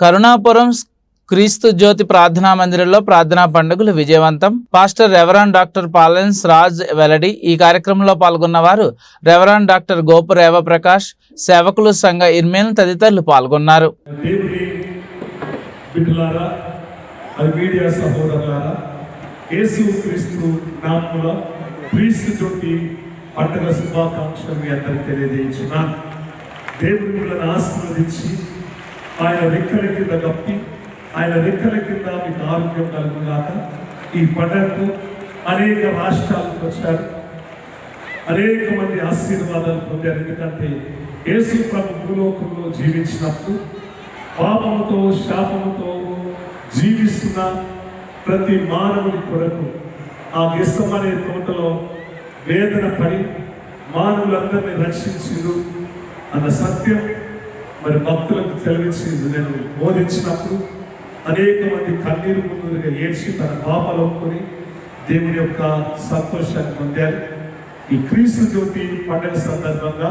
కరుణాపురం క్రీస్తు జ్యోతి ప్రార్థనా మందిరంలో ప్రార్థనా పండుగలు విజయవంతం. పాస్టర్ రెవరాన్ డాక్టర్ పాలెన్స్ రాజ్ వెల్లడి ఈ కార్యక్రమంలో పాల్గొన్న వారు రెవరాన్ డాక్టర్ గోపు రేవ ప్రకాష్ సేవకులు సంఘ ఇర్మేల్ తదితరులు పాల్గొన్నారు. దేవుని పండుగ శుభాకాంక్షలు మీ అందరికి మిమ్మల్ని ఆశీర్వదించి ఆయన రెక్కల కింద కప్పి ఆయన రెక్కల కింద మీకు ఆరోగ్యం కలుగుగాక ఈ పండగకు అనేక రాష్ట్రాలకు వచ్చారు. అనేక మంది ఆశీర్వాదాలు పొందారు. ఎందుకంటే యేసు ప్రభు భూలోకంలో జీవించినప్పుడు పాపముతో శాపముతో జీవిస్తున్న ప్రతి మానవుని కొరకు ఆ గిస్సం అనే తోటలో వేదన పడి మానవులందరినీ రక్షించిండు అన్న సత్యం మరి భక్తులకు తెలివించింది నేను బోధించినప్పుడు అనేక మంది కన్నీరు ముందుగా ఏడ్చి తన పాపలు దేవుని యొక్క సంతోషాన్ని పొందారు. ఈ క్రీస్తు జ్యోతి పండుగ సందర్భంగా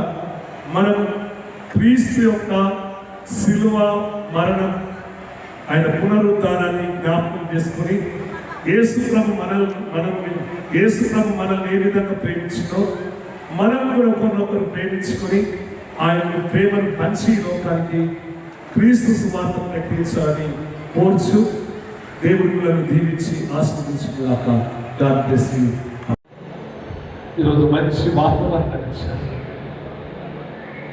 మనం క్రీస్తు యొక్క శిలువ మరణం ఆయన పునరుద్ధానాన్ని జ్ఞాపకం చేసుకొని యేసు ప్రభు మన మనల్ని యేసు ప్రభు మనల్ని ఏ విధంగా ప్రేమించిందో మనం కూడా ఒకరినొకరు ప్రేమించుకొని ఆయన ప్రేమను పంచి లోకానికి క్రీస్తు సువార్త ప్రకటించాలని కోర్చు దేవుడులను దీవించి ఆస్వాదించుకున్నాక గాడ్ బ్లెస్ యూ. ఈరోజు మంచి వాతావరణం ఇచ్చారు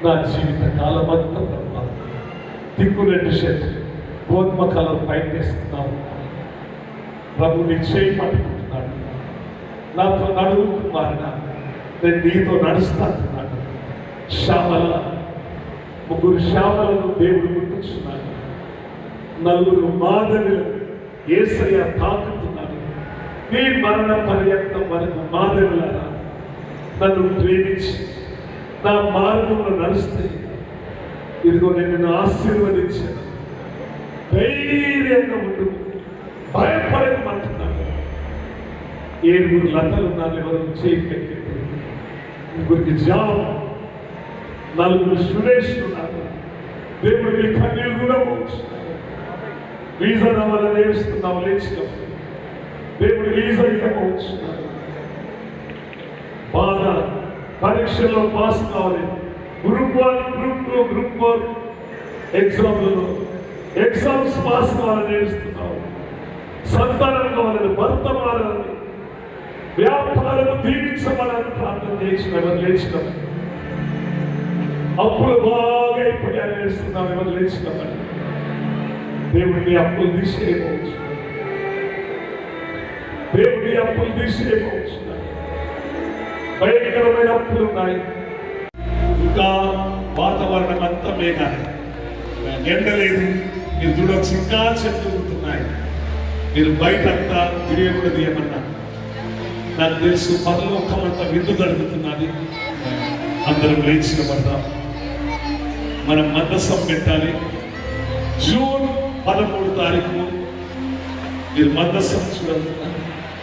నా జీవిత కాలం అంతా ప్రభా దిక్కులెండి షర్ట్ గోధుమ కలర్ పైన తీసుకున్నాను ప్రభు నీ చేయి పట్టుకుంటున్నాడు. నాతో నడువు మారిన నేను నీతో నడుస్తాను శ్యామల. ముగ్గురు శ్యామలను దేవుడు గుర్తించున్నాడు నలుగురు మాధవులు ఏసయ్య తాకుతున్నాడు నీ మరణ పర్యంతం వరకు మాధవులారా నన్ను ప్రేమించి నా మార్గంలో నడిస్తే. ఇదిగో నేను నిన్ను ఆశీర్వదించాను. ధైర్యంగా ఉండు. భయపడకమంటున్నాను. ఏడుగురు లతలు ఉన్నారు ఎవరు చేయి ముగ్గురికి జాబ్ నలుగురు స్టూడెంట్స్ ఉన్నారు. దేవుడు మీ కన్నీళ్ళు కూడా పోవచ్చు. వీసా వల్ల నేర్చుకున్నావు లేచినావు. దేవుడు వీసా ఇవ్వకపోతున్నాడు బాధ పరీక్షల్లో పాస్ కావాలి. Group one group two group one ఎగ్జామ్లలో exams pass కావాలని నేర్చుకున్నావు సంతానం కావాలని భర్త మారాలని వ్యాపారం దీవించమని ప్రార్థన చేసిన ఎవరు లేచినాం అప్పులు బాగా అయిపోయారు నేర్చుకున్నాం ఎవరు లేచినామని దేవుడి అప్పులు తీసేయవచ్చు దేవుడి అప్పులు తీసేయవచ్చు భయంకరమైన అప్పులు ఉన్నాయి. ఇంకా వాతావరణం అంతా మేఘాలి. ఎండ లేదు మీరు చూడొచ్చు ఇంకా చెట్లు ఉంటున్నాయి. మీరు బయట అంతా తిరగకూడదు ఏమన్నా? నాకు తెలుసు పరలోకమంతా విందు జరుగుతున్నది. అందరం లేచిన పడతాం మనం మద్దసం పెట్టాలి. జూన్ పదమూడు తారీఖు మీరు మద్దసం చూడాలి